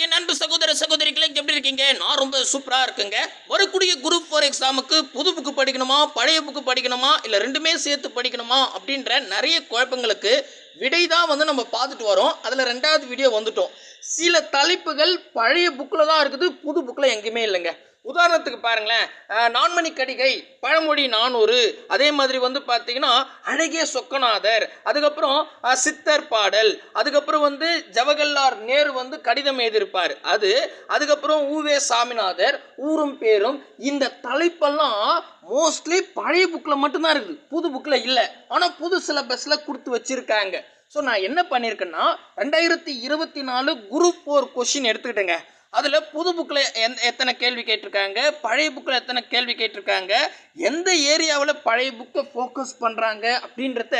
வணக்கம் அன்பு சகோதர சகோதரிகளே எப்படி இருக்கீங்க? நான் ரொம்ப சூப்பராக இருக்குங்க. வரக்கூடிய குரூப் ஃபோர் எக்ஸாமுக்கு புது புக்கு படிக்கணுமா பழைய புக்கு படிக்கணுமா இல்லை ரெண்டுமே சேர்த்து படிக்கணுமா அப்படின்ற நிறைய குழப்பங்களுக்கு விடை தான் வந்து நம்ம பார்த்துட்டு வரோம். அதில் ரெண்டாவது வீடியோ வந்துட்டோம். சில தலைப்புகள் பழைய புக்கில் தான் இருக்குது புது புக்கில் எங்கேயுமே இல்லைங்க. உதாரணத்துக்கு பாருங்களேன் நான்மணி கடிகை பழமொழி நானூறு அதே மாதிரி வந்து பார்த்தீங்கன்னா அழகிய சொக்கநாதர் அதுக்கப்புறம் சித்தர் பாடல் அதுக்கப்புறம் வந்து ஜவஹர்லால் நேரு வந்து கடிதம் எழுதியிருப்பார். அது அதுக்கப்புறம் ஊவே சாமிநாதர் ஊரும் பேரும் இந்த தலைப்பெல்லாம் மோஸ்ட்லி பழைய புக்கில் மட்டும்தான் இருக்குது. புது புக்கில் இல்லை. ஆனால் புது சிலபஸில் கொடுத்து வச்சுருக்காங்க. ஸோ நான் என்ன பண்ணியிருக்கேன்னா ரெண்டாயிரத்தி இருபத்தி நாலு குரூப் ஃபோர் கொஷின் எடுத்துக்கிட்டேங்க. அதில் புது புக்கில் எந் எத்தனை கேள்வி கேட்டிருக்காங்க? பழைய புக்கில் எத்தனை கேள்வி கேட்டிருக்காங்க? எந்த ஏரியாவில் பழைய புக்கை ஃபோக்கஸ் பண்ணுறாங்க அப்படின்றத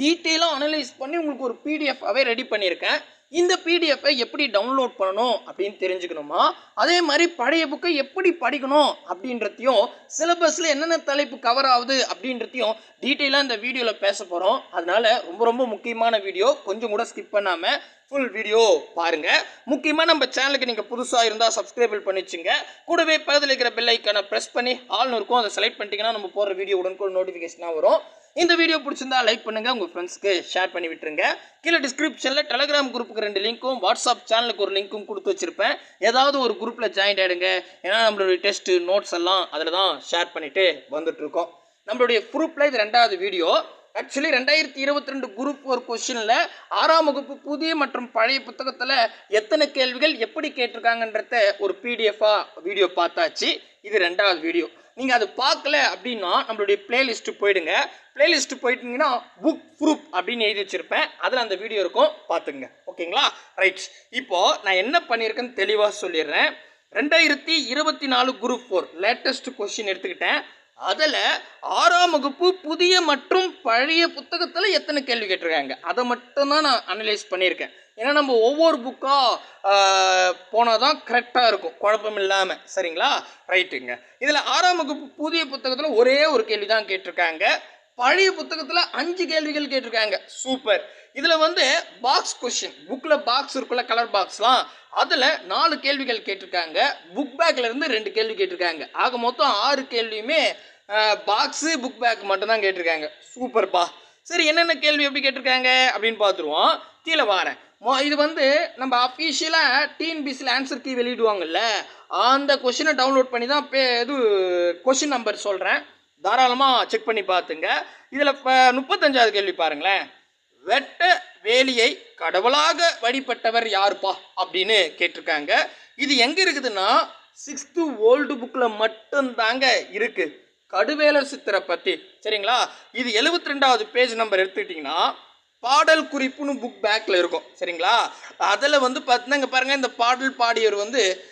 டீட்டெயிலாக அனலைஸ் பண்ணி உங்களுக்கு ஒரு பிடிஎஃபாகவே ரெடி பண்ணியிருக்கேன். இந்த பிடிஎஃப்பை எப்படி டவுன்லோட் பண்ணணும் அப்படின்னு தெரிஞ்சுக்கணுமா? அதே மாதிரி பழைய புக்கை எப்படி படிக்கணும் அப்படின்றதையும் சிலபஸில் என்னென்ன தலைப்பு கவர் ஆகுது அப்படின்றதையும் டீட்டெயிலாக இந்த வீடியோவில் பேச போகிறோம் அதனால் ரொம்ப ரொம்ப முக்கியமான வீடியோ கொஞ்சம் கூட ஸ்கிப் பண்ணாமல் ஃபுல் வீடியோ பாருங்கள் முக்கியமாக நம்ம சேனலுக்கு நீங்கள் புதுசாக இருந்தால் சப்ஸ்கிரைபிள் பண்ணிச்சுங்க. கூடவே பக்கத்தில் இருக்கிற பெல் ஐக்கானை ப்ரெஸ் பண்ணி ஆள்னு இருக்கும் அதை செலக்ட் பண்ணிட்டீங்கன்னா நம்ம போடுற வீடியோ உடனுக்குள் நோட்டிஃபிகேஷனாக வரும். இந்த வீடியோ பிடிச்சிருந்தா லைக் பண்ணுங்கள் உங்கள் ஃப்ரெண்ட்ஸ்க்கு ஷேர் பண்ணி விட்டுருங்க. கீழே டிஸ்கிரிப்ஷனில் டெலிகிராம் குரூப்புக்கு ரெண்டு லிங்க்கும் வாட்ஸ்அப் சேனலுக்கு ஒரு லிங்க்கும் கொடுத்து வச்சிருப்பேன். ஏதாவது ஒரு குரூப்பில் ஜாயின் ஆகிடுங்க ஏன்னா நம்மளுடைய டெஸ்ட்டு நோட்ஸ் எல்லாம் அதில் தான் ஷேர் பண்ணிவிட்டு வந்துட்ருக்கோம் நம்மளுடைய குரூப்பில் இது ரெண்டாவது வீடியோ ஆக்சுவலி ரெண்டாயிரத்தி இருபத்தி ரெண்டு குரூப் ஒரு கொஷினில் ஆறாம் வகுப்பு புதிய மற்றும் பழைய புத்தகத்தில் எத்தனை கேள்விகள் எப்படி கேட்டிருக்காங்கன்றத ஒரு பிடிஎஃபாக வீடியோ பார்த்தாச்சு. இது ரெண்டாவது வீடியோ நீங்கள் அது பார்க்கல அப்படின்னா நம்மளுடைய பிளேலிஸ்ட்டு போயிடுங்க. பிளேலிஸ்ட்டு போயிட்டீங்கன்னா புக் ப்ரூப் அப்படின்னு எழுதி வச்சுருப்பேன். அதில் அந்த வீடியோ இருக்கும். பார்த்துங்க ஓகேங்களா? ரைட் இப்போது நான் என்ன பண்ணியிருக்கேன்னு தெளிவாக சொல்லிடுறேன். ரெண்டாயிரத்தி இருபத்தி நாலு குரூப் ஃபோர் லேட்டஸ்ட் கொஷின் எடுத்துக்கிட்டேன். அதில் ஆறாம் வகுப்பு புதிய மற்றும் பழைய புத்தகத்தில் எத்தனை கேள்வி கேட்டிருக்காங்க? அதை மட்டும்தான் நான் அனலைஸ் பண்ணியிருக்கேன். ஏன்னா நம்ம ஒவ்வொரு புக்காக போனால் தான் கரெக்டாக இருக்கும். குழப்பம் இல்லாமல் சரிங்களா? ரைட்டுங்க இதில் ஆறாம் வகுப்பு புதிய புத்தகத்தில் ஒரே ஒரு கேள்வி தான் கேட்டிருக்காங்க. பழைய புத்தகத்தில் அஞ்சு கேள்விகள் கேட்டிருக்காங்க. சூப்பர் இதில் வந்து பாக்ஸ் கொஷின் புக்கில் பாக்ஸ் இருக்குல்ல கலர் பாக்ஸ்லாம் அதில் நாலு கேள்விகள் கேட்டிருக்காங்க. புக் பேக்கில் இருந்து ரெண்டு கேள்வி கேட்டிருக்காங்க. ஆக மொத்தம் ஆறு கேள்வியுமே பாக்ஸு புக் பேக் மட்டும்தான் கேட்டிருக்காங்க. சூப்பர்ப்பா சரி என்னென்ன கேள்வி எப்படி கேட்டிருக்காங்க அப்படின்னு பார்த்துருவோம். கீழே வாரேன். மொ- இது வந்து நம்ம அஃபீஷியலாக டிஎன்பிசியில் ஆன்சர் கீ வெளியிடுவாங்கல்ல அந்த கொஷினை டவுன்லோட் பண்ணி தான் பே இது கொஷின் நம்பர் சொல்கிறேன் தாராளமாக செக் பண்ணி பார்த்துங்க. இதில் இப்போ முப்பத்தஞ்சாவது கேள்வி பாருங்களேன். வெட்ட வேலியை கடவுளாக வழிபட்டவர் யாருப்பா அப்படின்னு கேட்டிருக்காங்க. இது எங்கே இருக்குதுன்னா சிக்ஸ்த்து ஓல்டு புக்கில் மட்டும்தாங்க இருக்குது கடுவேலர் சித்தரை பற்றி சரிங்களா? இது எழுபத்தி ரெண்டாவது பேஜ் நம்பர் எடுத்துக்கிட்டிங்கன்னா பாடல் குறிப்புன்னு புக் பேக்கில் இருக்கும். சரிங்களா? அதில் வந்து பார்த்தீங்கன்னா இங்கே பாருங்கள் இந்த பாடல் பாடியவர் வந்து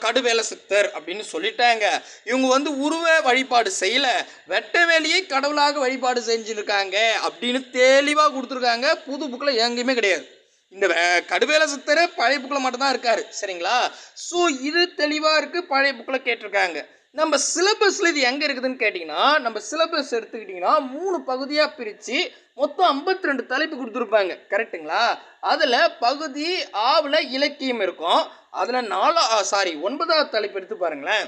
கடுவேல சித்தர் அப்படின்னு சொல்லிட்டாங்க. இவங்க வந்து உருவ வழிபாடு செய்யலை. வெட்ட வேலையை கடவுளாக வழிபாடு செஞ்சுருக்காங்க அப்படின்னு தெளிவாக கொடுத்துருக்காங்க. புது புக்கில் எங்கேயுமே கிடையாது. இந்த வே- கடுவேல சித்தர் பழைய புக்கில் மட்டும்தான் இருக்காரு. சரிங்களா? ஸோ இது தெளிவாக இருக்குது பழைய புக்கில் கேட்டிருக்காங்க. நம்ம சிலபஸில் இது எங்கே இருக்குதுன்னு கேட்டிங்கன்னா நம்ம சிலபஸ் எடுத்துக்கிட்டிங்கன்னா மூணு பகுதியாக பிரித்து மொத்தம் 52 ரெண்டு தலைப்பு கொடுத்துருப்பாங்க. கரெக்ட்டுங்களா அதில் பகுதி ஆவில் இலக்கியம் இருக்கும். அதில் நாலா சாரி ஒன்பதாவது தலைப்பு எடுத்து பாருங்களேன்.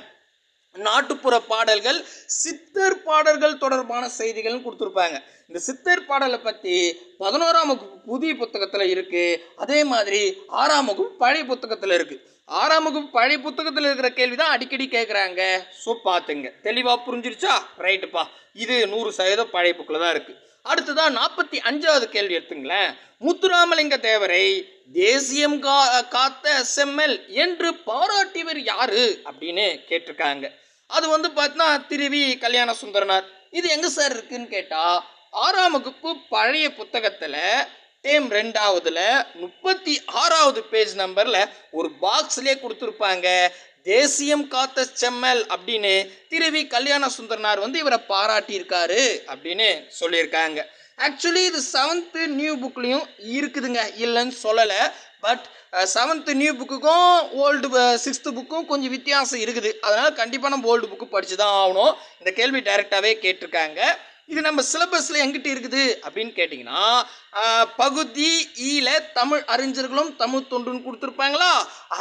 நாட்டுப்புற பாடல்கள் சித்தர் பாடல்கள் தொடர்பான செய்திகள்னு கொடுத்துருப்பாங்க. இந்த சித்தர் பாடலை பற்றி பதினோராம் வகுப்பு புதிய புத்தகத்தில் இருக்குது அதே மாதிரி ஆறாம் வகுப்பு பழைய புத்தகத்தில் இருக்குது ஆறாம் வகுப்பு பழைய புத்தகத்தில் இருக்கிற கேள்வி தான் அடிக்கடி கேட்குறாங்க ஸோ பார்த்துங்க தெளிவாக புரிஞ்சிருச்சா? ரைட்டுப்பா இது நூறு சதவீதம் பழைய புக்கில் தான் இருக்குது அடுத்ததாக நாற்பத்தி அஞ்சாவது கேள்வி எடுத்துங்களேன். முத்துராமலிங்க தேவரை தேசியம் கா காத்த செம்மல் என்று பாராட்டியவர் யாரு? அப்படின்னு கேட்டிருக்காங்க. அது வந்து பார்த்தீங்கன்னா திருவி கல்யாண சுந்தரனார். இது எங்கே சார் இருக்குன்னு கேட்டால் ஆறாம் வகுப்பு பழைய புத்தகத்தில் டேம் ரெண்டாவதுல முப்பத்தி ஆறாவது பேஜ் நம்பரில் ஒரு பாக்ஸ்லேயே கொடுத்துருப்பாங்க. தேசியம் காத்த செம்மல் அப்படின்னு திருவி கல்யாண சுந்தரனார் வந்து இவரை பாராட்டியிருக்காரு அப்படின்னு சொல்லியிருக்காங்க. ஆக்சுவலி இது செவன்த்து நியூ புக்லேயும் இருக்குதுங்க. இல்லைன்னு சொல்லலை. பட் செவன்த்து நியூ புக்குக்கும் ஓல்டு சிக்ஸ்த்து புக்கும் கொஞ்சம் வித்தியாசம் இருக்குது. அதனால் கண்டிப்பாக நம்ம ஓல்டு புக்கு படித்து தான் ஆகணும். இந்த கேள்வி டைரெக்டாகவே கேட்டிருக்காங்க. இது நம்ம சிலபஸில் எங்கிட்ட இருக்குது அப்படின்னு கேட்டிங்கன்னா பகுதி ஈல தமிழ் அறிஞர்களும் தமிழ் தொண்டுன்னு கொடுத்துருப்பாங்களா?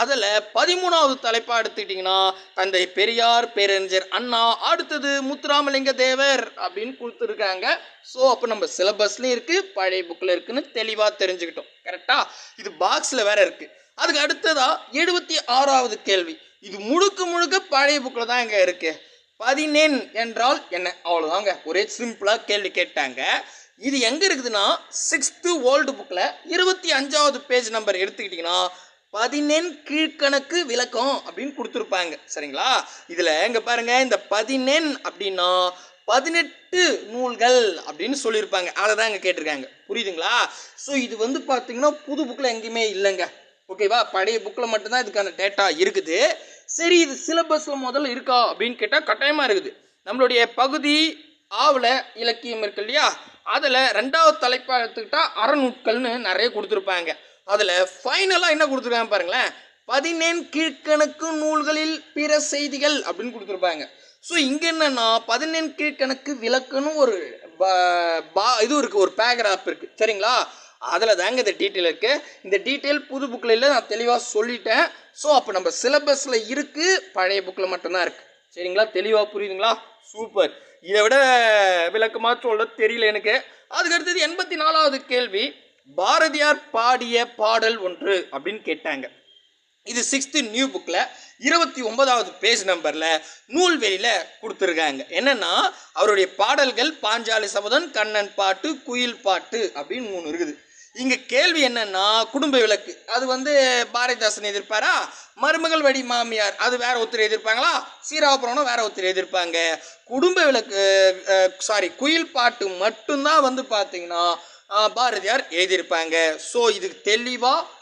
அதில் பதிமூணாவது தலைப்பாக எடுத்துக்கிட்டிங்கன்னா தந்தை பெரியார் பேரறிஞர் அண்ணா அடுத்தது முத்துராமலிங்க தேவர் அப்படின்னு கொடுத்துருக்காங்க. ஸோ அப்போ நம்ம சிலபஸ்லையும் இருக்குது பழைய புக்கில் இருக்குதுன்னு தெளிவாக தெரிஞ்சுக்கிட்டோம். கரெக்டா இது பாக்ஸில் வேற இருக்குது அதுக்கு அடுத்ததா எழுபத்தி ஆறாவது கேள்வி. இது முழுக்க முழுக்க பழைய புக்கில் தான் இங்கே இருக்குது பதினெண் என்றால் என்ன? அவ்வளோதாங்க ஒரே சிம்பிளாக கேள்வி கேட்டாங்க. இது எங்கே இருக்குதுன்னா சிக்ஸ்த்து ஓல்டு புக்கில் இருபத்தி அஞ்சாவது பேஜ் நம்பர் எடுத்துக்கிட்டிங்கன்னா பதினெண் கீழ்கணக்கு விளக்கம் அப்படின்னு கொடுத்துருப்பாங்க. சரிங்களா? இதில் இங்கே பாருங்கள் இந்த பதினெண் அப்படின்னா பதினெட்டு நூல்கள் அப்படின்னு சொல்லியிருப்பாங்க. அதை தான் இங்கே கேட்டிருக்காங்க. புரியுதுங்களா? ஸோ இது வந்து பார்த்தீங்கன்னா புது புக்கில் எங்கேயுமே இல்லைங்க. ஓகேவா பழைய புக்கில் மட்டும்தான் இதுக்கான டேட்டா இருக்குது. சரி இது சிலபஸில் முதல்ல இருக்கா அப்படின்னு கேட்டால் கட்டாயமாக இருக்குது. நம்மளுடைய பகுதி ஆவல இலக்கியம் இருக்கு இல்லையா? அதில் ரெண்டாவது தலைப்பாக எடுத்துக்கிட்டா அறநூட்கள்னு நிறைய கொடுத்துருப்பாங்க. அதில் ஃபைனலாக என்ன கொடுத்துருக்காங்க பாருங்களேன். பதினேன் கீழ்கணக்கு நூல்களில் பிற செய்திகள் அப்படின்னு கொடுத்துருப்பாங்க. ஸோ இங்கே என்னென்னா பதினேன் கீழ்கணக்கு விளக்குன்னு ஒரு ப- பா- இது இருக்குது ஒரு பேராகிராஃப் இருக்குது சரிங்களா? அதில் தாங்க இந்த டீட்டெயில் இருக்குது இந்த டீட்டெயில் புது புக்கில் இல்லை நான் தெளிவாக சொல்லிட்டேன். ஸோ அப்போ நம்ம சிலபஸில் இருக்குது பழைய புக்கில் மட்டும்தான் இருக்குது சரிங்களா? தெளிவாக புரியுதுங்களா? சூப்பர் இதை விட விளக்கமாக சொல்ல தெரியல எனக்கு. அதுக்கு அடுத்தது எண்பத்தி நாலாவது கேள்வி. பாரதியார் பாடிய பாடல் ஒன்று அப்படின்னு கேட்டாங்க. இது சிக்ஸ்த்து நியூ புக்கில் இருபத்தி ஒன்பதாவது பேஜ் நம்பரில் நூல்வெளியில் கொடுத்துருக்காங்க. என்னென்னா அவருடைய பாடல்கள் பாஞ்சாலி சபதன் கண்ணன் பாட்டு குயில் பாட்டு அப்படின்னு மூணு இருக்குது. இங்கே கேள்வி என்னன்னா குடும்ப விளக்கு. அது வந்து பாரதிதாசன் எதிர்ப்பாரா? மருமகள் வடி மாமியார். அது வேற ஒருத்தர் எதிர்ப்பாங்களா? சீராபுரம்னா வேற ஒருத்தர் எதிர்ப்பாங்க. குடும்ப விளக்கு சாரி குயில் பாட்டு மட்டும்தான் வந்து பார்த்தீங்கன்னா பாரதியார் எழுதியிருப்பாங்க. ஸோ இதுக்கு தெளிவாக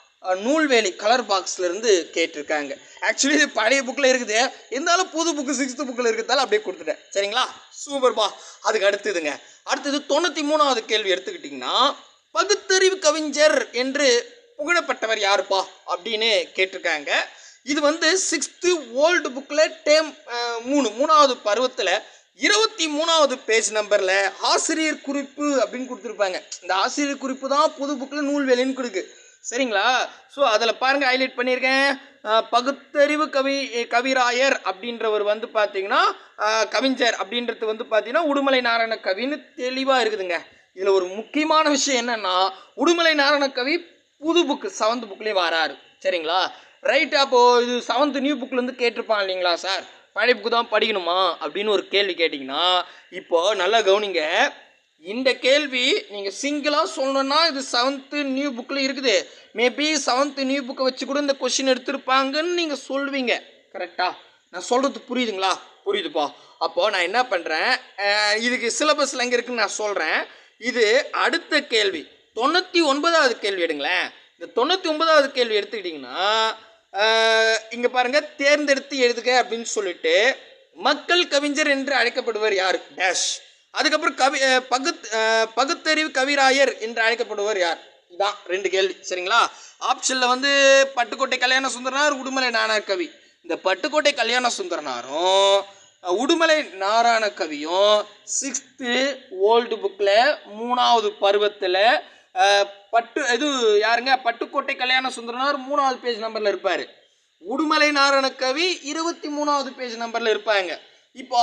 நூல்வேலி கலர் பாக்ஸ்லேருந்து கேட்டிருக்காங்க. ஆக்சுவலி இது பழைய புக்கில் இருக்குது. இருந்தாலும் புது புக்கு சிக்ஸ்த்து புக்கில் இருக்கிறதால அப்படியே கொடுத்துட்டேன். சரிங்களா? சூப்பர்பா அதுக்கு அடுத்ததுங்க. அடுத்தது தொண்ணூற்றி மூணாவது கேள்வி எடுத்துக்கிட்டிங்கன்னா பகுத்தறிவு கவிஞர் என்று புகழப்பட்டவர் யாருப்பா அப்படின்னு கேட்டிருக்காங்க. இது வந்து சிக்ஸ்த்து ஓல்டு புக்கில் டேம் மூணு மூணாவது பருவத்தில் இருபத்தி மூணாவது பேஜ் நம்பரில் ஆசிரியர் குறிப்பு அப்படின்னு கொடுத்துருப்பாங்க. இந்த ஆசிரியர் குறிப்பு தான் புது புக்கில் நூல் வேலைன்னு கொடுக்கு. சரிங்களா? ஸோ அதில் பாருங்கள் ஹைலைட் பண்ணியிருக்கேன். பகுத்தறிவு கவி கவிராயர் அப்படின்றவர் வந்து பார்த்தீங்கன்னா கவிஞர் அப்படின்றது வந்து பார்த்தீங்கன்னா உடுமலை நாராயண கவின்னு தெளிவாக இருக்குதுங்க. இதில் ஒரு முக்கியமான விஷயம் என்னன்னா உடுமலை நாராயண கவி புது புக்கு செவன்த் புக்லேயே வராரு. சரிங்களா? ரைட் அப்போது இது செவன்த் நியூ புக்லேருந்து கேட்டிருப்பான் இல்லைங்களா சார் பழைய புக்கு தான் படிக்கணுமா? அப்படின்னு ஒரு கேள்வி கேட்டிங்கன்னா இப்போ நல்லா கவனிங்க. இந்த கேள்வி நீங்கள் சிங்கிளாக சொல்லணும்னா இது செவன்த்து நியூ புக்கில் இருக்குது. மேபி செவன்த்து நியூ புக்கை வச்சு கூட இந்த கொஷின் எடுத்திருப்பாங்கன்னு நீங்கள் சொல்வீங்க கரெக்டாக நான் சொல்கிறது புரியுதுங்களா? புரியுதுப்பா. அப்போது நான் என்ன பண்ணுறேன் இதுக்கு சிலபஸில் எங்கே இருக்குன்னு நான் சொல்கிறேன் இது அடுத்த கேள்வி. தொண்ணூற்றி ஒன்பதாவது கேள்வி எடுங்களேன். இந்த தொண்ணூற்றி ஒன்பதாவது கேள்வி எடுத்துக்கிட்டிங்கன்னா இங்கே பாருங்கள் தேர்ந்தெடுத்து எழுதுக அப்படின்னு சொல்லிட்டு மக்கள் கவிஞர் என்று அழைக்கப்படுவர் யார்? டேஷ். அதுக்கப்புறம் கவி பகுத் பகுத்தறிவு கவிராயர் என்று அழைக்கப்படுவர் யார்? இதான் ரெண்டு கேள்வி. சரிங்களா? ஆப்ஷனில் வந்து பட்டுக்கோட்டை கல்யாண சுந்தரனார் உடுமலை நானார் கவி. இந்த பட்டுக்கோட்டை கல்யாண சுந்தரனாரும் உடுமலை நாராயண கவியும் சிக்ஸ்த்து ஓல்டு புக்கில் மூணாவது பருவத்தில் பட்டு இது யாருங்க? பட்டுக்கோட்டை கல்யாண சுந்தரனார் மூணாவது பேஜ் நம்பரில் இருப்பார். உடுமலை நாராயண கவி இருபத்தி மூணாவது பேஜ் நம்பரில் இருப்பாங்க. இப்போ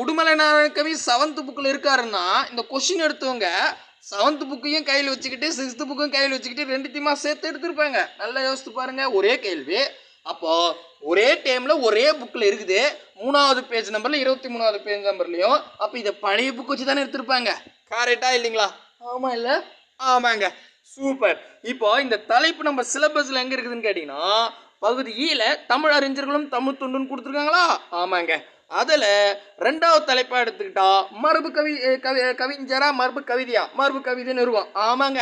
உடுமலை நாராயண கவி செவன்த் புக்கில் இருக்காருன்னா இந்த கொஷின் எடுத்தவங்க செவன்த் புக்கையும் கையில் வச்சுக்கிட்டு சிக்ஸ்த்து புக்கையும் கையில் வச்சுக்கிட்டு ரெண்டுத்தையுமா சேர்த்து எடுத்திருப்பாங்க. நல்லா யோசித்து பாருங்கள் ஒரே கேள்வி. அப்போ ஒரே டைம்ல ஒரே புக்கில் இருக்குது. மூணாவது பேஜ் நம்பர்ல இருபத்தி மூணாவது பேஜ் நம்பர்லையும் அப்போ இதை பழைய புக் வச்சு தானே எடுத்திருப்பாங்க கரெக்டா இல்லைங்களா? ஆமா இல்லை? ஆமாங்க. சூப்பர் இப்போ இந்த தலைப்பு நம்ம சிலபஸ்ல எங்க இருக்குதுன்னு கேட்டீங்கன்னா பகுதி ஈல தமிழ் அறிஞர்களும் தமிழ் தொண்டுன்னு கொடுத்துருக்காங்களா? ஆமாங்க. அதில் ரெண்டாவது தலைப்பாக எடுத்துக்கிட்டா மரபு கவி கவி கவிஞரா மரபு கவிதையா? மரபு கவிதை நிறுவம் ஆமாங்க.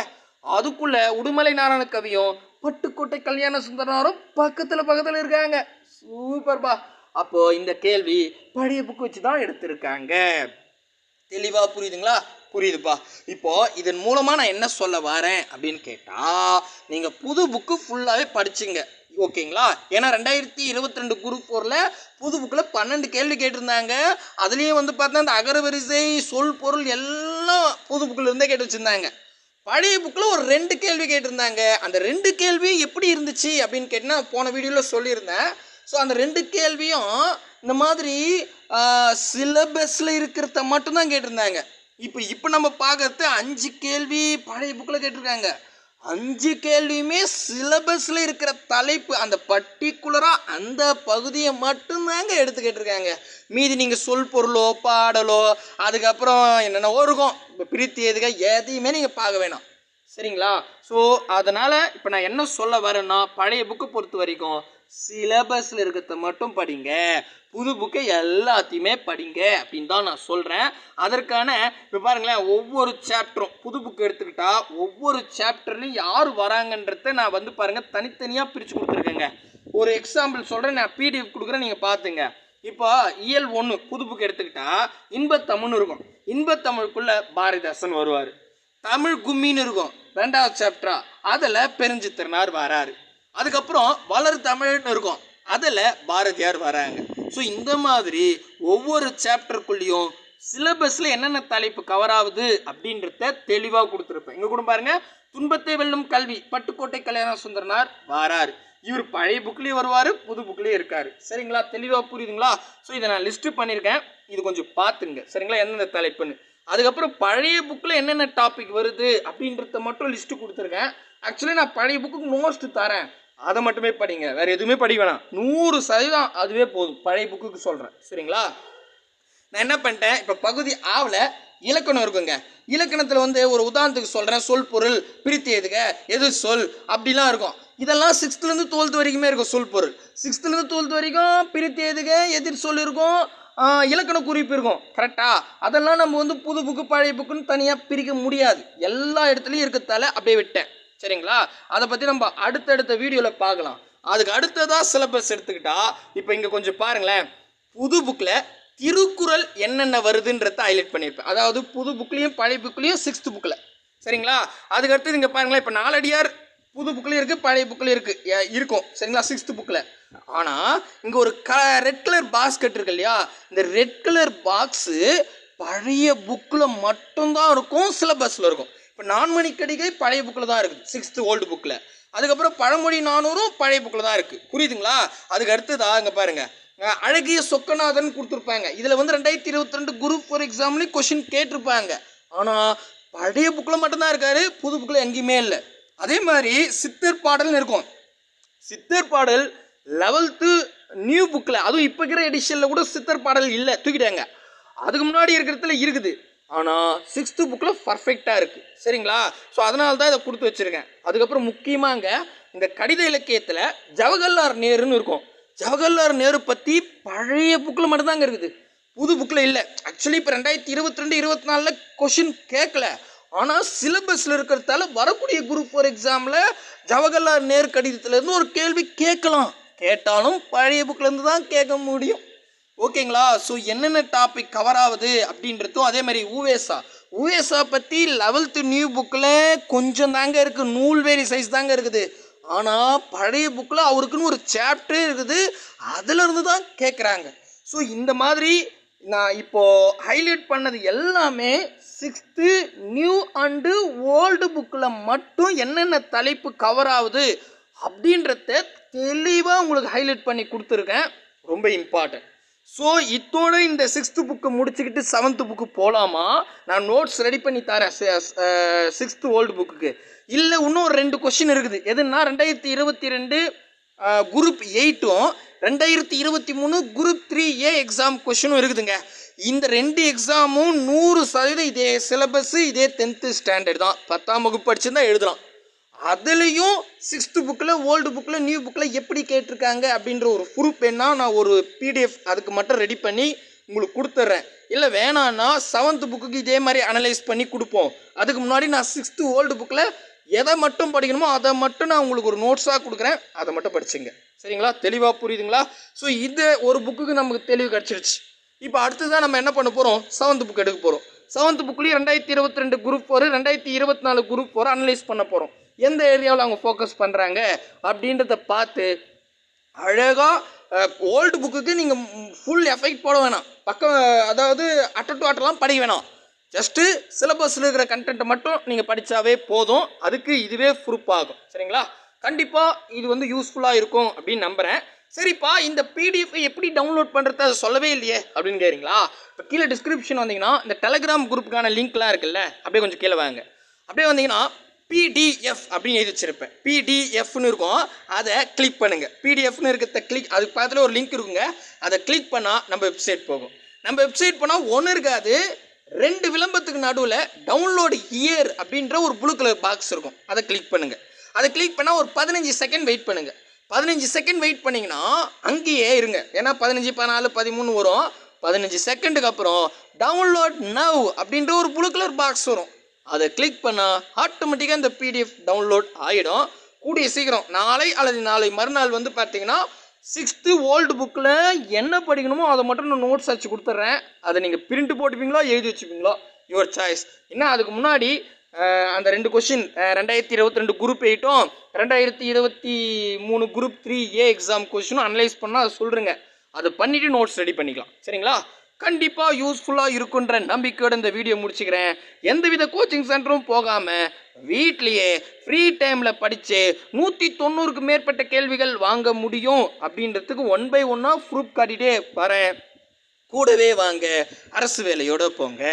அதுக்குள்ள உடுமலை நாராயண கவியும் பட்டுக்கோட்டை கல்யாண சுந்தரனாரும் பக்கத்தில் பக்கத்தில் இருக்காங்க. சூப்பர்பா அப்போ இந்த கேள்வி பழைய புக்கு வச்சு தான் எடுத்திருக்காங்க. தெளிவா புரியுதுங்களா? புரியுதுப்பா. இப்போ இதன் மூலமா நான் என்ன சொல்ல வரேன் அப்படின்னு கேட்டா நீங்க புது புக்கு ஃபுல்லாவே படிச்சுங்க. ஓகேங்களா? ஏன்னா ரெண்டாயிரத்தி இருபத்தி ரெண்டு குரூப் ஃபோரில் புது புக்கில் பன்னெண்டு கேள்வி கேட்டிருந்தாங்க. அதுலேயும் வந்து பார்த்தா அந்த அகரவரிசை சொல் பொருள் எல்லாம் புது புக்கில் இருந்தே கேட்டு வச்சுருந்தாங்க. பழைய புக்கில் ஒரு ரெண்டு கேள்வி கேட்டிருந்தாங்க. அந்த ரெண்டு கேள்வியும் எப்படி இருந்துச்சு அப்படின்னு கேட்டினா போன வீடியோவில் சொல்லியிருந்தேன். ஸோ அந்த ரெண்டு கேள்வியும் இந்த மாதிரி சிலபஸில் இருக்கிறத மட்டும்தான் கேட்டிருந்தாங்க. இப்போ இப்போ நம்ம பார்க்கறது அஞ்சு கேள்வி பழைய புக்கில் கேட்டிருக்காங்க. அஞ்சு கேள்வியுமே சிலபஸில் இருக்கிற தலைப்பு அந்த பர்டிகுலராக அந்த பகுதியை மட்டும்தாங்க எடுத்துக்கிட்டு இருக்காங்க. மீதி நீங்கள் சொல் பொருளோ பாடலோ அதுக்கப்புறம் என்னென்னவோ இருக்கும் இப்போ பிரித்தி எதுக எதையுமே நீங்கள் பார்க்க வேணாம். சரிங்களா? ஸோ அதனால் இப்போ நான் என்ன சொல்ல வரேன்னா பழைய புக்கு பொறுத்த வரைக்கும் சிலபஸில் இருக்கிறத மட்டும் படிங்க. புது புக்கை எல்லாத்தையுமே படிங்க அப்படின்னு தான் நான் சொல்கிறேன் அதற்கான இப்போ பாருங்களேன் ஒவ்வொரு சாப்டரும் புது புக்கு எடுத்துக்கிட்டால் ஒவ்வொரு சாப்டர்லையும் யார் வராங்கன்றத நான் வந்து பாருங்கள் தனித்தனியாக பிரித்து கொடுத்துருக்கேங்க. ஒரு எக்ஸாம்பிள் சொல்கிறேன் நான் பிடிஎஃப் கொடுக்குறேன் நீங்கள் பார்த்துங்க இப்போ இயல் ஒன்று புது புக்கு எடுத்துக்கிட்டால் இன்பத்தமிழ்னு இருக்கும். இன்பத்தமிழுக்குள்ளே பாரதிதாசன் வருவார். தமிழ் கும்மின்னு இருக்கும் ரெண்டாவது சாப்டரா அதில் பெருஞ்சித்திரனார் வராரு. அதுக்கப்புறம் வளர் தமிழ்னு இருக்கும். அதில் பாரதியார் வராங்க. ஸோ இந்த மாதிரி ஒவ்வொரு சாப்டருக்குள்ளேயும் சிலபஸில் என்னென்ன தலைப்பு கவர் ஆகுது அப்படின்றத தெளிவாக கொடுத்துருப்பேன். இங்கே கூட பாருங்க. துன்பத்தை வெல்லும் கல்வி. பட்டுக்கோட்டை கல்யாண சுந்தரனார் வாரார். இவர் பழைய புக்லேயும் வருவார் புது புக்லேயும் இருக்கார். சரிங்களா? தெளிவாக புரியுதுங்களா? ஸோ இதை நான் லிஸ்ட்டு பண்ணியிருக்கேன் இது கொஞ்சம் பார்த்துங்க சரிங்களா? எந்தெந்த தலைப்புன்னு. அதுக்கப்புறம் பழைய புக்கில் என்னென்ன டாபிக் வருது அப்படின்றத மட்டும் லிஸ்ட்டு கொடுத்துருக்கேன். ஆக்சுவலி நான் பழைய புக்குக்கு நோஸ்ட்டு தரேன். அதை மட்டுமே படிங்க. வேறு எதுவுமே படிக்க வேணாம். நூறு சதவீதம் அதுவே போதும். பழைய புக்குக்கு சொல்கிறேன் சரிங்களா? நான் என்ன பண்ணிட்டேன்? இப்போ பகுதி ஆவில் இலக்கணம் இருக்குங்க. இலக்கணத்தில் வந்து ஒரு உதாரணத்துக்கு சொல்கிறேன் சொல் பொருள் பிரித்து எதுக? எது சொல்? அப்படிலாம் இருக்கும். இதெல்லாம் சிக்ஸ்த்துலேருந்து டுவெல்த் வரைக்குமே இருக்கும் சொல் பொருள். சிக்ஸ்த்துலேருந்து டுவெல்த் வரைக்கும் பிரித்து எதுக? எதிர் சொல் இருக்கும். இலக்கண குறிப்பு இருக்கும். கரெக்டாக அதெல்லாம் நம்ம வந்து புது புக்கு பழைய புக்குன்னு தனியாக பிரிக்க முடியாது. எல்லா இடத்துலையும் இருக்கிறதால அப்படியே விட்டேன். சரிங்களா? அதை பற்றி நம்ம அடுத்தடுத்த வீடியோவில் பார்க்கலாம் அதுக்கு அடுத்ததாக சிலபஸ் எடுத்துக்கிட்டா இப்போ இங்கே கொஞ்சம் பாருங்களேன். புது புக்கில் திருக்குறள் என்னென்ன வருதுன்றத ஹைலைட் பண்ணியிருப்பேன். அதாவது புது புக்லேயும் பழைய புக்லேயும் சிக்ஸ்த்து புக்கில் சரிங்களா? அதுக்கு அடுத்தது இங்கே பாருங்களேன் இப்போ நாலடியார் புது புக்லேயும் இருக்குது பழைய புக்லேயும் இருக்குது இருக்கும். சரிங்களா? சிக்ஸ்த்து புக்கில் ஆனால் இங்கே ஒரு க ரெட் கலர் பாஸ்கெட் இருக்கு இல்லையா? இந்த ரெட் கலர் பாக்ஸு பழைய புக்கில் மட்டும்தான் இருக்கும் சிலபஸில் இருக்கும். இப்போ நான்மணி கடிகை பழைய புக்கில் தான் இருக்குது சிக்ஸ்த்து ஓல்டு புக்கில் அதுக்கப்புறம் பழமொழி நானூறும் பழைய புக்கில் தான் இருக்குது புரியுதுங்களா? அதுக்கு அடுத்ததா அங்கே பாருங்கள் அழகிய சொக்கநாதன் கொடுத்துருப்பாங்க. இதில் வந்து ரெண்டாயிரத்தி இருபத்தி ரெண்டு குரூப் ஃபோர் எக்ஸாம்லேயும் கொஷின் கேட்டிருப்பாங்க. ஆனால் பழைய புக்கில் மட்டும்தான் இருக்காரு. புது புக்கில் எங்கேயுமே இல்லை. அதே மாதிரி சித்தர் பாடல்னு இருக்கும். சித்தர் பாடல் லெவல்த்து நியூ புக்கில் அதுவும் இப்போ இருக்கிற எடிஷனில் கூட சித்தர் பாடல் இல்லை. தூக்கிட்டாங்க. அதுக்கு முன்னாடி இருக்கிறதுல இருக்குது. ஆனால் சிக்ஸ்த்து புக்கில் பர்ஃபெக்டாக இருக்குது சரிங்களா? ஸோ அதனால தான் இதை கொடுத்து வச்சுருக்கேன். அதுக்கப்புறம் முக்கியமாங்க இந்த கடித இலக்கியத்தில் ஜவஹர்லால் நேருன்னு இருக்கும். ஜவஹர்லால் நேரு பற்றி பழைய புக்கில் மட்டும்தாங்க இருக்குது. புது புக்கில் இல்லை. ஆக்சுவலி இப்போ ரெண்டாயிரத்தி இருபத்தி ரெண்டு இருபத்தி நாலில் கொஷின் கேட்கல ஆனால் சிலபஸில் இருக்கிறதால வரக்கூடிய குரூப் ஃபோர் எக்ஸாமில் ஜவஹர்லால் நேரு கடிதத்துலேருந்து ஒரு கேள்வி கேட்கலாம். கேட்டாலும் பழைய புக்கிலேருந்து தான் கேட்க முடியும். ஓகேங்களா? ஸோ என்னென்ன டாபிக் கவர் ஆகுது அப்படின்றதும் அதே மாதிரி ஊவேசா ஊவேசா பற்றி லெவல்த்து நியூ புக்கில் கொஞ்சம் தாங்க இருக்குது நூல்வேரி சைஸ் தாங்க இருக்குது. ஆனால் பழைய புக்கில் அவருக்குன்னு ஒரு சாப்டரே இருக்குது. அதிலிருந்து தான் கேட்குறாங்க ஸோ இந்த மாதிரி நான் இப்போது ஹைலைட் பண்ணது எல்லாமே சிக்ஸ்த்து நியூ அண்டு ஓல்டு புக்கில் மட்டும் என்னென்ன தலைப்பு கவர் ஆகுது அப்படின்றத தெளிவாக உங்களுக்கு ஹைலைட் பண்ணி கொடுத்துருக்கேன். ரொம்ப இம்பார்ட்டன்ட் ஸோ இத்தோட இந்த சிக்ஸ்த்து புக்கு முடிச்சுக்கிட்டு செவன்த்து புக்கு போகலாமா நான் நோட்ஸ் ரெடி பண்ணி தரேன் சிக்ஸ்த்து ஓல்டு புக்குக்கு இல்லை இன்னும் ஒரு ரெண்டு கொஷின் இருக்குது. எதுன்னா ரெண்டாயிரத்தி இருபத்தி ரெண்டு குரூப் எயிட்டும் ரெண்டாயிரத்தி இருபத்தி மூணு குரூப் த்ரீ ஏ எக்ஸாம் கொஷினும் இருக்குதுங்க. இந்த ரெண்டு எக்ஸாமும் நூறு சதவீதம் இதே சிலபஸ்ஸு இதே டென்த்து ஸ்டாண்டர்ட் தான். பத்தாம் வகுப்பு படிச்சுருந்தா எழுதலாம். அதுலேயும் சிக்ஸ்த்து புக்கில் ஓல்டு புக்கில் நியூ புக்கில் எப்படி கேட்டிருக்காங்க அப்படின்ற ஒரு ப்ரூஃப் வேணா நான் ஒரு பிடிஎஃப் அதுக்கு மட்டும் ரெடி பண்ணி உங்களுக்கு கொடுத்துட்றேன் இல்லை வேணான்னா செவன்த்து புக்குக்கு இதே மாதிரி அனலைஸ் பண்ணி கொடுப்போம். அதுக்கு முன்னாடி நான் சிக்ஸ்த்து ஓல்டு புக்கில் எதை மட்டும் படிக்கணுமோ அதை மட்டும் நான் உங்களுக்கு ஒரு நோட்ஸாக கொடுக்குறேன். அதை மட்டும் படிச்சுங்க. சரிங்களா? தெளிவாக புரியுதுங்களா? ஸோ இது ஒரு புக்குக்கு நமக்கு தெளிவு கிடச்சிருச்சு. இப்போ அடுத்ததான் நம்ம என்ன பண்ண போகிறோம் செவன்த் புக் எடுக்க போகிறோம் செவன்த் புக்லேயும் ரெண்டாயிரத்தி இருபத்தி ரெண்டு குரூப் ஃபோர் ரெண்டாயிரத்தி இருபத்தி நாலு குரூப் ஃபோர் அனலைஸ் பண்ண போகிறோம் எந்த ஏரியாவில் அவங்க ஃபோக்கஸ் பண்ணுறாங்க அப்படின்றத பார்த்து அழகாக ஓல்டு புக்குக்கு நீங்கள் ஃபுல் எஃபெக்ட் போட வேணாம். பக்கம் அதாவது அட்டர் டு அட்டெல்லாம் படிக்க வேணாம். ஜஸ்ட்டு சிலபஸில் இருக்கிற கண்டென்ட்டை மட்டும் நீங்கள் படித்தாவே போதும். அதுக்கு இதுவே ப்ரூஃப் ஆகும். சரிங்களா? கண்டிப்பாக இது வந்து யூஸ்ஃபுல்லாக இருக்கும் அப்படின்னு நம்புகிறேன் சரிப்பா இந்த பிடிஎஃப் எப்படி டவுன்லோட் பண்ணுறது அதை சொல்லவே இல்லையே அப்படின்னு கேட்குறீங்களா இப்போ கீழே டிஸ்கிரிப்ஷன் வந்தீங்கன்னா இந்த டெலகிராம் குரூப்புக்கான லிங்க்லாம் இருக்குல்ல அப்படியே கொஞ்சம் கீழே வாங்க. அப்படியே வந்தீங்கன்னா பிடிஎஃப் அப்படின்னு எழுதி வச்சிருப்பேன். பிடிஎஃப்னு இருக்கும். அதை கிளிக் பண்ணுங்கள் பிடிஎஃப்னு இருக்கிறத கிளிக் அதுக்கு பக்கத்தில் ஒரு லிங்க் இருக்குங்க. அதை கிளிக் பண்ணால் நம்ம வெப்சைட் போகும். நம்ம வெப்சைட் போனால் ஒன்று இருக்காது. ரெண்டு விளம்பரத்துக்கு நடுவில் டவுன்லோடு இயர் அப்படின்ற ஒரு ப்ளூ கலர் பாக்ஸ் இருக்கும். அதை கிளிக் பண்ணுங்கள் அதை கிளிக் பண்ணால் ஒரு பதினஞ்சு செகண்ட் வெயிட் பண்ணுங்கள் பதினஞ்சு செகண்ட் வெயிட் பண்ணிங்கன்னா அங்கேயே இருங்க. ஏன்னா பதினஞ்சு பதினாலு பதிமூணு வரும். பதினஞ்சு செகண்டுக்கு அப்புறம் டவுன்லோட் நவ் அப்படின்ற ஒரு ப்ளூ கலர் பாக்ஸ் வரும். அதை கிளிக் பண்ணால் ஆட்டோமேட்டிக்காக இந்த பிடிஎஃப் டவுன்லோட் ஆகிடும் கூடிய சீக்கிரம் நாளை அல்லது நாளை மறுநாள் வந்து பார்த்தீங்கன்னா சிக்ஸ்த்து ஓல்டு புக்கில் என்ன படிக்கணுமோ அதை மட்டும் நான் நோட்ஸ் வச்சு கொடுத்துட்றேன் அதை நீங்கள் பிரிண்ட் போட்டுப்பீங்களோ எழுதி வச்சுப்பீங்களோ? யுவர் சாய்ஸ் என்ன அதுக்கு முன்னாடி அந்த ரெண்டு கொஷின் ரெண்டாயிரத்தி இருபத்தி ரெண்டு குரூப் எயிட்டும் ரெண்டாயிரத்தி இருபத்தி மூணு குரூப் த்ரீ ஏ எக்ஸாம் கொஷினும் அனலைஸ் பண்ணால் அதை சொல்கிறேங்க அதை பண்ணிவிட்டு நோட்ஸ் ரெடி பண்ணிக்கலாம். சரிங்களா? கண்டிப்பாக யூஸ்ஃபுல்லாக இருக்குன்ற நம்பிக்கையோட இந்த வீடியோ முடிச்சுக்கிறேன். எந்தவித கோச்சிங் சென்டரும் போகாமல் வீட்லேயே ஃப்ரீ டைமில் படித்து நூற்றி தொண்ணூறுக்கு மேற்பட்ட கேள்விகள் வாங்க முடியும் அப்படின்றதுக்கு ஒன் பை ஒன்னாக ப்ரூஃப் காட்டிகிட்டே வரேன். கூடவே வாங்க அரசு வேலையோட போங்க.